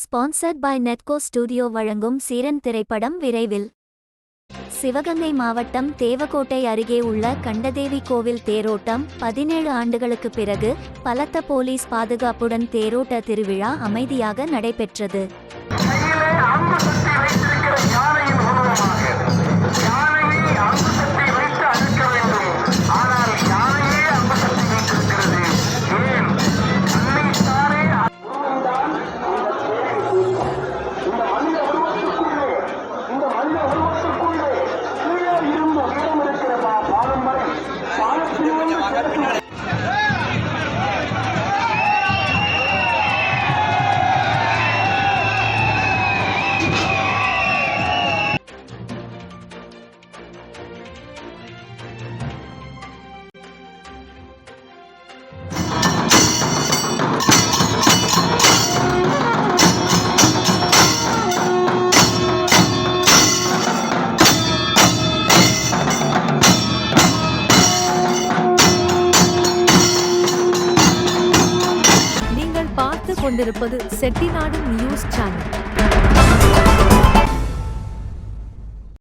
Sponsored by நெட்கோ studio வழங்கும் சீரன் திரைப்படம் விரைவில். சிவகங்கை மாவட்டம் தேவக்கோட்டை அருகே உள்ள கண்டதேவி கோவில் தேரோட்டம் பதினேழு ஆண்டுகளுக்கு பிறகு பலத்த போலீஸ் பாதுகாப்புடன் தேரோட்ட திருவிழா அமைதியாக நடைபெற்றது. கொண்டிருப்பது செட்டிநாடு நியூஸ் சேனல்.